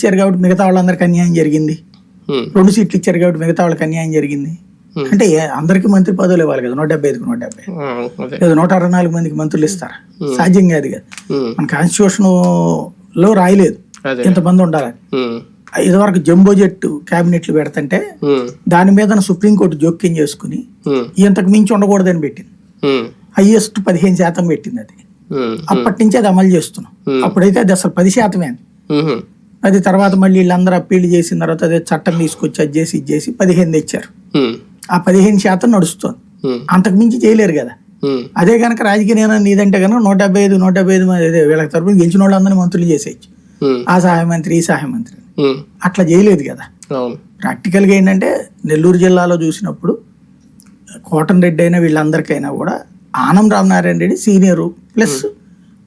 ఇచ్చారు కాబట్టి మిగతా వాళ్ళందరికీ అన్యాయం జరిగింది. రెండు సీట్లు ఇచ్చారు కాబట్టి మిగతా వాళ్ళకి అన్యాయం జరిగింది. అంటే అందరికీ మంత్రి పదవులు ఇవ్వాలి కదా నూట డెబ్బై ఐదుకు నూట డెబ్బై. లేదా నూట అరవై నాలుగు మందికి మంత్రులు ఇస్తారు. సాధ్యం కాదు కదా మన కాన్స్టిట్యూషన్లో రాయలేదు ఇంతమంది ఉండాలని. ఇదివరకు జంబో జెట్ క్యాబినెట్లు పెడుతుంటే దాని మీద సుప్రీంకోర్టు జోక్యం చేసుకుని ఇంతకు మించి ఉండకూడదని పెట్టింది. హైయెస్ట్ పదిహేను శాతం పెట్టింది అది. అప్పటి నుంచి అది అమలు చేస్తున్నాం. అప్పుడైతే అది అసలు పది శాతమే అది తర్వాత మళ్ళీ వీళ్ళందరూ అప్పీల్ చేసిన తర్వాత అదే చట్టం తీసుకొచ్చి అది చేసి ఇది చేసి పదిహేను తెచ్చారు. ఆ పదిహేను శాతం నడుస్తుంది. అంతకు మించి చేయలేరు కదా. అదే కనుక రాజకీయ నిర్ణయం నీదంటే కనుక నూట డెబ్బై ఐదు నూట డెబ్బై ఐదు వీళ్ళకి తరపున గెలిచిన వాళ్ళందరినీ మంత్రులు చేసేయచ్చు. ఆ సహాయ మంత్రి ఈ సహాయ మంత్రి. అట్లా చేయలేదు కదా. ప్రాక్టికల్గా ఏంటంటే నెల్లూరు జిల్లాలో చూసినప్పుడు కోటన్ రెడ్డి అయినా వీళ్ళందరికైనా కూడా ఆనం రామనారాయణ రెడ్డి సీనియరు ప్లస్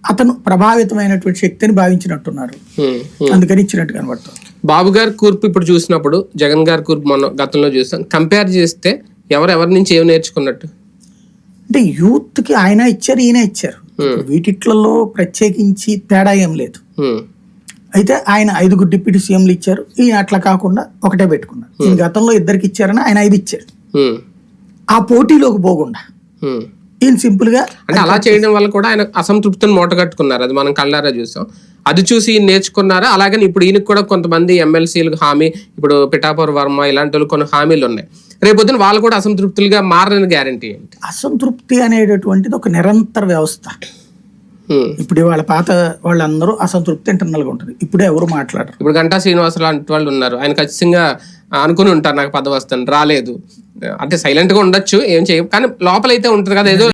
అతను ప్రభావితమైనటువంటి శక్తిని భావించినట్టున్నారు. ఉమ్, ఉమ్. అందుకని ఇచ్చినట్టు కనబడుతుంది. బాబు గారి కూర్పు ఇప్పుడు చూసినప్పుడు జగన్ గారి కూర్పు మొన్న గతంలో చూసాం. కంపేర్ చేస్తే ఎవరు ఎవరి నుంచి ఏమి నేర్చుకున్నట్టు? అంటే యూత్కి ఆయన ఇచ్చారు ఈయన ఇచ్చారు. వీటిట్లలో ప్రత్యేకించి తేడా ఏం లేదు. అయితే ఆయన ఐదుగురు డిప్యూటీ సీఎంలు ఇచ్చారు. ఈయన అట్లా కాకుండా ఒకటే పెట్టుకున్నారు. గతంలో ఇద్దరికి ఇచ్చారని ఆయన ఐదు ఇచ్చారు. ఆ పోటీలోకి పోకుండా. ఈయన సింపుల్గా అంటే అలా చేయడం వల్ల కూడా ఆయన అసంతృప్తిని మూటగట్టుకున్నారు అది మనం కళ్ళారా చూసాం. అది చూసి ఈయన నేర్చుకున్నారా? అలాగే ఇప్పుడు ఈయనకు కూడా కొంతమంది ఎమ్మెల్సీలకు హామీ ఇప్పుడు పిఠాపూర్ వర్మ ఇలాంటి వాళ్ళు కొన్ని హామీలు ఉన్నాయి. రేపొద్దున వాళ్ళు కూడా అసంతృప్తులుగా మారని గ్యారంటీ ఏంటి? అసంతృప్తి అనేటటువంటిది ఒక నిరంతర వ్యవస్థ. ఇప్పుడు వాళ్ళ పాత వాళ్ళందరూ అసంతృప్తి ఇంటర్నల్గా ఉంటుంది. ఇప్పుడు ఎవరు మాట్లాడరు. ఇప్పుడు గంటా శ్రీనివాసరావు లాంటి వాళ్ళు ఉన్నారు. ఆయన ఖచ్చితంగా అనుకుని ఉంటారు నాకు పదవి వస్తాను రాలేదు. అంటే సైలెంట్గా ఉండొచ్చు ఏం చేయం కానీ లోపలైతే ఉంటుంది కదా ఏదో